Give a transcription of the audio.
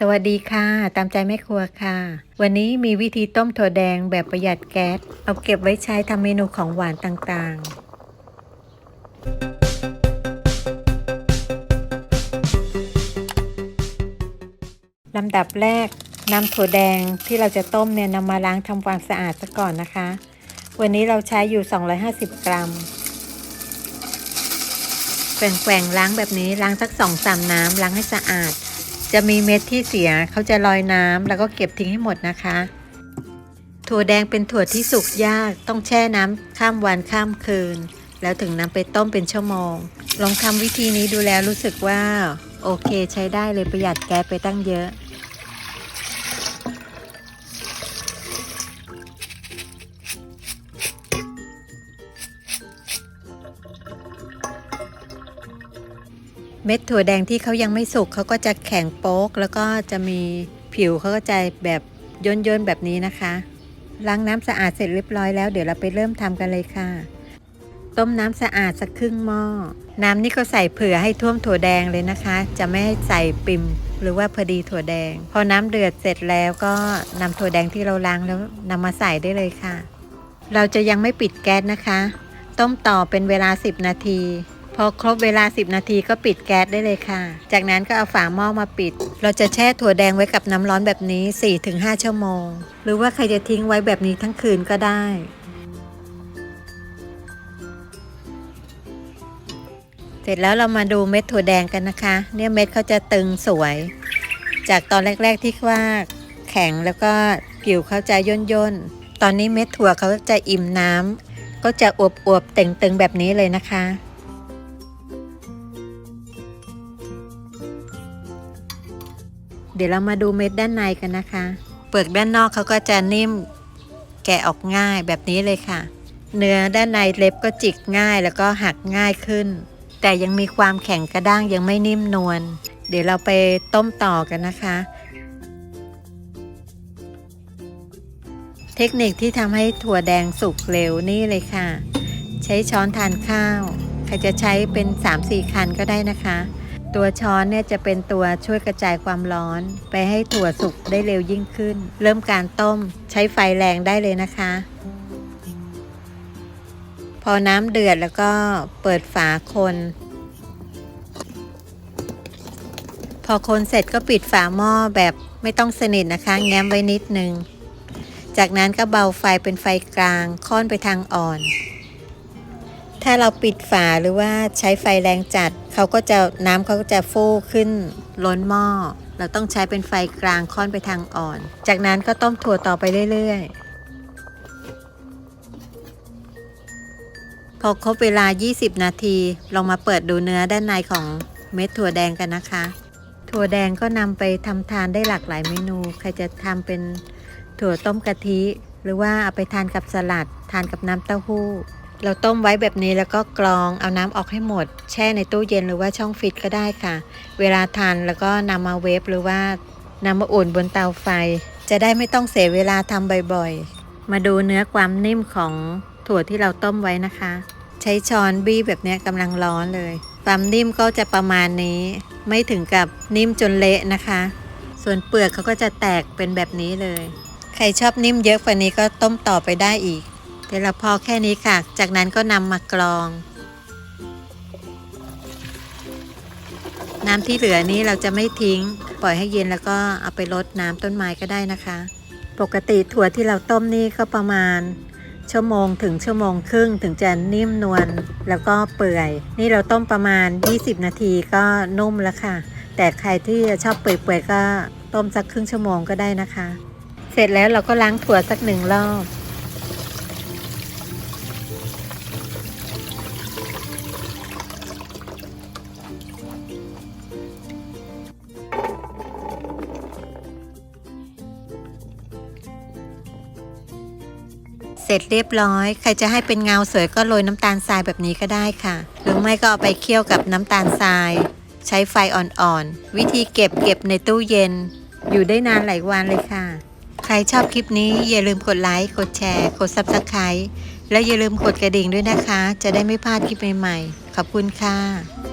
สวัสดีค่ะ ตามใจแม่ครัวค่ะ วันนี้มีวิธีต้มถั่วแดงแบบประหยัดแก๊ส เอาเก็บไว้ใช้ทำเมนูของหวานต่างๆ ลำดับแรกนำถั่วแดงที่เราจะต้มเนี่ยนำมาล้างทำความสะอาดซะก่อนนะคะ วันนี้เราใช้อยู่ 250 กรัมแกว่งๆล้างแบบนี้ล้างสักสองสามน้ำล้างให้สะอาด จะมีเม็ดที่เสียเขาจะลอยน้ำแล้วก็เก็บทิ้งให้หมดนะคะ ถั่วแดงเป็นถั่วที่สุกยากต้องแช่น้ำข้ามวันข้ามคืน แล้วถึงนำไปต้มเป็นชั่วโมง ลองทำวิธีนี้ดูแล้วรู้สึกว่า โอเคใช้ได้เลยประหยัดแก๊สไปตั้งเยอะ เม็ดถั่วแดงที่เขายังไม่สุกเขาก็จะแข็งโป๊ก แล้วก็จะมีผิวเขาก็จะแบบย่นๆแบบนี้นะคะล้างน้ำสะอาดเสร็จเรียบร้อยแล้ว เดี๋ยวเราไปเริ่มทำกันเลยค่ะ ต้มน้ำสะอาดสักครึ่งหม้อ น้ำนี่ก็ใส่เผื่อให้ท่วมถั่วแดงเลยนะคะ จะไม่ให้ใส่ปิ่มหรือว่าพอดีถั่วแดง พอน้ำเดือดเสร็จแล้วก็นำถั่วแดงที่เราล้างแล้วนำมาใส่ได้เลยค่ะ เราจะยังไม่ปิดแก๊สนะคะ ต้มต่อเป็นเวลา 10 นาที พอครบเวลา 10 นาทีก็ปิดแก๊สได้เลยค่ะ จากนั้นก็เอาฝาหม้อมาปิด เราจะแช่ถั่วแดงไว้กับน้ำร้อนแบบนี้ 4-5 ชั่วโมง หรือว่าใครจะทิ้งไว้แบบนี้ทั้งคืนก็ได้เสร็จแล้วเรามาดูเม็ดถั่วแดงกันนะคะ เนี่ยเม็ดเขาจะตึงสวย จากตอนแรก ๆที่ว่าแข็งแล้วก็ผิวเขาจะย่นย่นตอนนี้เม็ดถั่วเขาจะอิ่มน้ำก็จะอวบอวบๆเต่งตึงแบบนี้เลยนะคะ เดี๋ยวเรามาดูเม็ดด้านในกันนะคะ เปลือกด้านนอกเขาก็จะนิ่มแกะออกง่ายแบบนี้เลยค่ะ เนื้อด้านในเล็บก็จิกง่ายแล้วก็หักง่ายขึ้น แต่ยังมีความแข็งกระด้างยังไม่นิ่มนวลเดี๋ยวเราไปต้มต่อกันนะคะ เทคนิคที่ทำให้ถั่วแดงสุกเร็วนี่เลยค่ะ ใช้ช้อนทานข้าว ใครจะใช้เป็น 3-4 คันก็ได้นะคะ ตัวช้อนเนี่ยจะเป็นตัวช่วยกระจายความร้อน ไปให้ถั่วสุกได้เร็วยิ่งขึ้น เริ่มการต้มใช้ไฟแรงได้เลยนะคะ พอน้ำเดือดแล้วก็เปิดฝาคน พอคนเสร็จก็ปิดฝาหม้อแบบไม่ต้องสนิทนะคะ แง้มไว้นิดนึง จากนั้นก็เบาไฟเป็นไฟกลาง ค่อนไปทางอ่อน ถ้าเราปิดฝาหรือว่าใช้ไฟแรงจัดเขาก็จะน้ำเขาก็จะฟูขึ้นล้นหม้อ เราต้องใช้เป็นไฟกลางค่อนไปทางอ่อน จากนั้นก็ต้มถั่วต่อไปเรื่อยๆ พอครบเวลา 20 นาที ลองมาเปิดดูเนื้อด้านในของเม็ดถั่วแดงกันนะคะ ถั่วแดงก็นำไปทำทานได้หลากหลายเมนู ใครจะทำเป็นถั่วต้มกะทิ หรือว่าเอาไปทานกับสลัด ทานกับน้ำเต้าหู้ เราต้มไว้แบบนี้แล้วก็กรองเอาน้ำออกให้หมด แช่ในตู้เย็นหรือว่าช่องฟิตก็ได้ค่ะ เวลาทานแล้วก็นำมาเวฟหรือว่านำมาอุ่นบนเตาไฟ จะได้ไม่ต้องเสียเวลาทำบ่อยๆ มาดูเนื้อความนิ่มของถั่วที่เราต้มไว้นะคะ ใช้ช้อนบี้แบบนี้กำลังร้อนเลย ความนิ่มก็จะประมาณนี้ ไม่ถึงกับนิ่มจนเละนะคะ ส่วนเปลือกเขาก็จะแตกเป็นแบบนี้เลย ใครชอบนิ่มเยอะกว่านี้ก็ต้มต่อไปได้อีก เดี๋ยวเราพอแค่นี้ค่ะ จากนั้นก็นำมากรอง น้ำที่เหลือนี้เราจะไม่ทิ้ง ปล่อยให้เย็นแล้วก็เอาไปรดน้ำต้นไม้ก็ได้นะคะ ปกติถั่วที่เราต้มนี่ก็ประมาณ ชั่วโมงถึงชั่วโมงครึ่งถึงจะนิ่มนวลแล้วก็เปื่อย นี่เราต้มประมาณ 20 นาทีก็นุ่มแล้วค่ะ แต่ใครที่ชอบเปื่อยๆก็ต้มสักครึ่งชั่วโมงก็ได้นะคะ เสร็จแล้วเราก็ล้างถั่วสักหนึ่งรอบ เสร็จเรียบร้อย ใครจะให้เป็นเงาสวยก็โรยน้ำตาลทรายแบบนี้ก็ได้ค่ะ หรือไม่ก็เอาไปเคี่ยวกับน้ำตาลทราย ใช้ไฟอ่อนๆ วิธีเก็บเก็บในตู้เย็น อยู่ได้นานหลายวันเลยค่ะ ใครชอบคลิปนี้อย่าลืมกดไลค์กดแชร์กด Subscribe และอย่าลืมกดกระดิ่งด้วยนะคะ จะได้ไม่พลาดคลิปใหม่ๆ ขอบคุณค่ะ